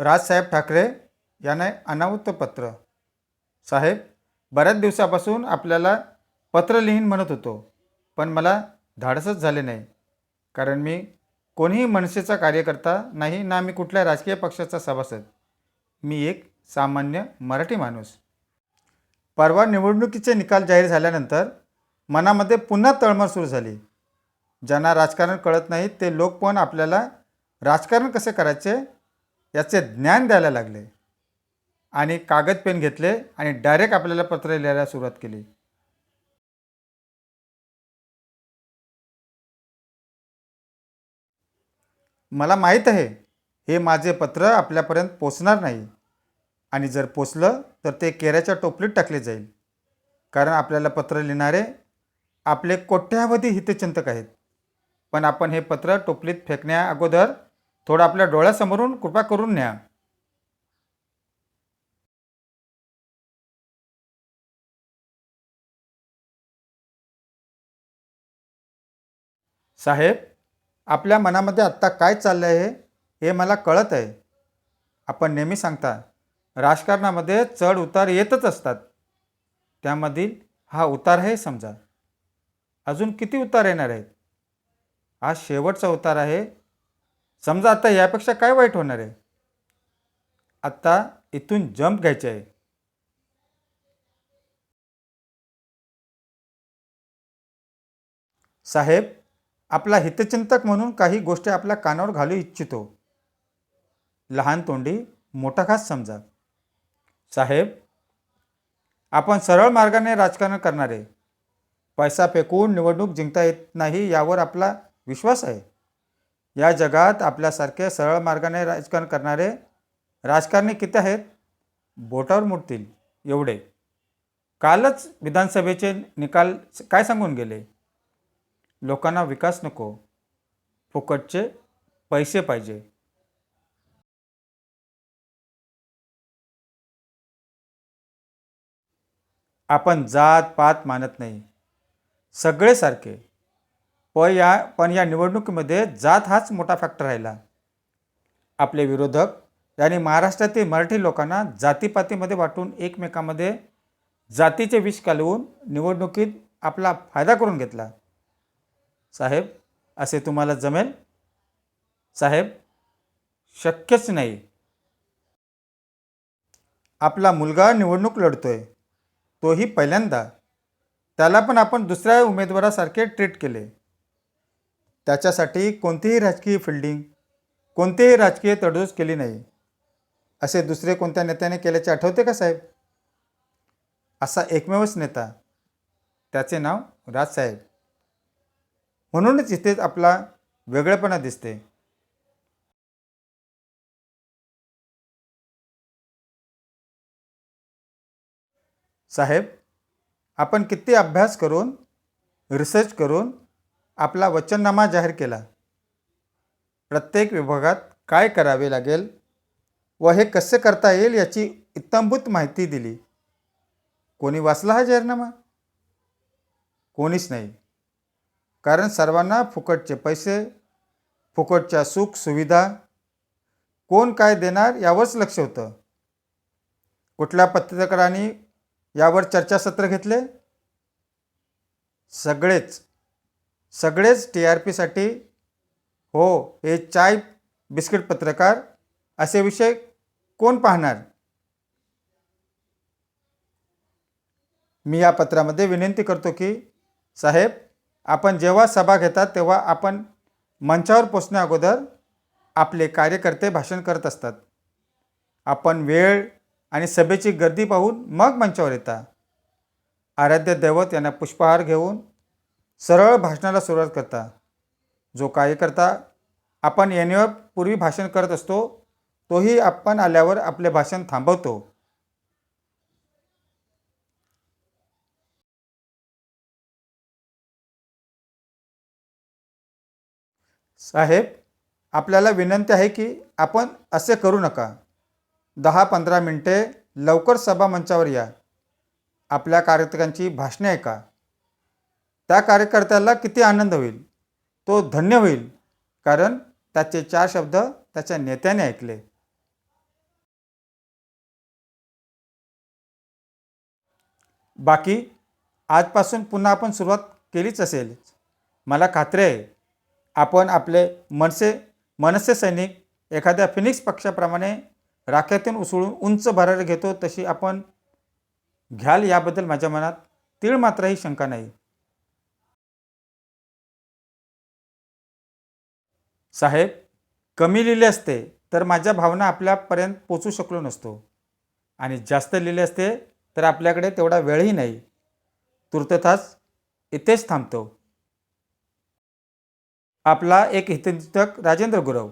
राजसाहेब ठाकरे यांना अनावृत्त पत्र साहेब बऱ्याच दिवसापासून आपल्याला पत्र लिहीन म्हणत होतो पण मला धाडसच झाले नाही. कारण मी कोणीही मनसेचा कार्यकर्ता नाही ना मी कुठल्या राजकीय पक्षाचा सभासद. मी एक सामान्य मराठी माणूस. परवा निवडणुकीचे निकाल जाहीर झाल्यानंतर मनामध्ये पुन्हा तळमळ सुरू झाली. ज्यांना राजकारण कळत नाही ते लोक पण आपल्याला राजकारण कसे करायचे याचे ज्ञान द्यायला लागले. आणि कागद पेन घेतले आणि डायरेक्ट आपल्याला पत्र लिहायला सुरुवात केली. मला माहीत आहे हे माझे पत्र आपल्यापर्यंत पोचणार नाही. आणि जर पोचलं तर ते केऱ्याच्या टोपलीत टाकले जाईल. कारण आपल्याला पत्र लिहिणारे आपले कोट्यावधी हितचिंतक आहेत. पण आपण हे पत्र टोपलीत फेकण्या अगोदर थोडं आपल्या डोळ्यासमोरून कृपा करून न्या. साहेब आपल्या मनामध्ये आत्ता काय चाललं आहे हे मला कळत आहे. आपण नेहमी सांगता राजकारणामध्ये चढ उतार येतच असतात. त्यामधील हा उतार आहे समजा. अजून किती उतार येणार आहेत? हा शेवटचा उतार आहे. समजा आता यापेक्षा काय वाईट होणार आहे? आत्ता इथून जंप घ्यायचे आहे. साहेब आपला हितचिंतक म्हणून काही गोष्टी आपल्या कानावर घालू इच्छितो. लहान तोंडी मोठा खास समजा. साहेब आपण सरळ मार्गाने राजकारण करणारे पैसा फेकून निवडणूक जिंकता येत नाही यावर आपला विश्वास आहे. या जगात आपल्यासारखे सरळ मार्गाने राजकारण करणारे राजकारणी किती आहेत? बोटावर मोडतील एवढे. कालच विधानसभेचे निकाल काय सांगून गेले? लोकांना विकास नको. फुकटचे पैसे पाहिजे. आपण जात पात मानत नाही. सगळे सारखे. प या पण या निवडणुकीमध्ये जात हाच मोठा फॅक्टर राहिला. आपले विरोधक यांनी महाराष्ट्रातील मराठी लोकांना जातीपातीमध्ये वाटून एकमेकामध्ये जातीचे विष कालवून निवडणुकीत आपला फायदा करून घेतला. साहेब असे तुम्हाला जमेल? साहेब शक्यच नाही. आपला मुलगा निवडणूक लढतोय तोही पहिल्यांदा. त्याला पण आपण दुसऱ्या उमेदवारासारखे ट्रीट केले. त्याच्यासाठी कोणतीही राजकीय फिल्डिंग कोणतीही राजकीय तडजोड केली नाही. असे दुसरे कोणत्या नेत्याने केल्याचे आठवते का साहेब? असा एकमेवच नेता त्याचे नाव राजसाहेब म्हणूनच इथेच आपला वेगळेपणा दिसते. साहेब आपण किती अभ्यास करून रिसर्च करून आपला वचननामा जाहीर केला. प्रत्येक विभागात काय करावे लागेल व हे कसे करता येईल याची इत्तंभूत माहिती दिली. कोणी वाचला हा जाहीरनामा? कोणीच नाही. कारण सर्वांना फुकटचे पैसे फुकटच्या सुख सुविधा कोण काय देणार यावरच लक्ष होतं. कुठल्या पत्रकारांनी यावर चर्चासत्र घेतले? सगळेच सगळेच टी आर पीसाठी हो हे चाय बिस्किट पत्रकार असे विषय कोण पाहणार? मी या पत्रामध्ये विनंती करतो की साहेब आपण जेव्हा सभा घेतात तेव्हा आपण मंचावर पोचण्या अगोदर आपले कार्यकर्ते भाषण करत असतात. आपण वेळ आणि सभेची गर्दी पाहून मग मंचावर येता. आराध्य दैवत यांना पुष्पहार घेऊन सरळ भाषणाला सुरुवात करता. जो कार्यकर्ता आपण येण्यावर पूर्वी भाषण करत असतो तोही आपण आल्यावर आपले भाषण थांबवतो. साहेब आपल्याला विनंती आहे की आपण असे करू नका. दहा पंधरा मिनटे लवकर सभा मंचावर या. आपल्या कार्यकर्त्यांची भाषणे ऐका. त्या कार्यकर्त्याला किती आनंद होईल? तो धन्य होईल. कारण त्याचे चार शब्द त्याच्या नेत्याने ऐकले. बाकी आजपासून पुन्हा आपण सुरुवात केलीच असेल. मला खात्री आहे आपण आपले मनसे मनसे सैनिक एखाद्या फिनिक्स पक्षाप्रमाणे राख्यातून उसळून उंच भरारी घेतो तशी आपण घ्याल याबद्दल माझ्या मनात तीळ मात्रही शंका नाही. साहेब कमी लिहिले असते तर माझ्या भावना आपल्यापर्यंत पोचू शकलो नसतो. आणि जास्त लिहिले असते तर आपल्याकडे तेवढा वेळही नाही. तुर्ततास इथेच थांबतो. आपला एक हितचिंतक राजेंद्र गुरव.